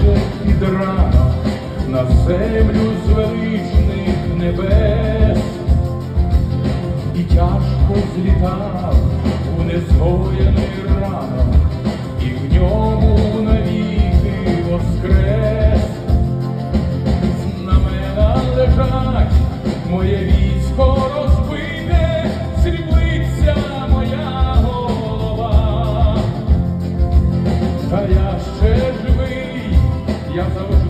плаче від рана на землю з величних небес, і тяжко злітав у незгоєний ранок, і в ньому навіки воскрес. Знамена лежать моє військо. Я завершу.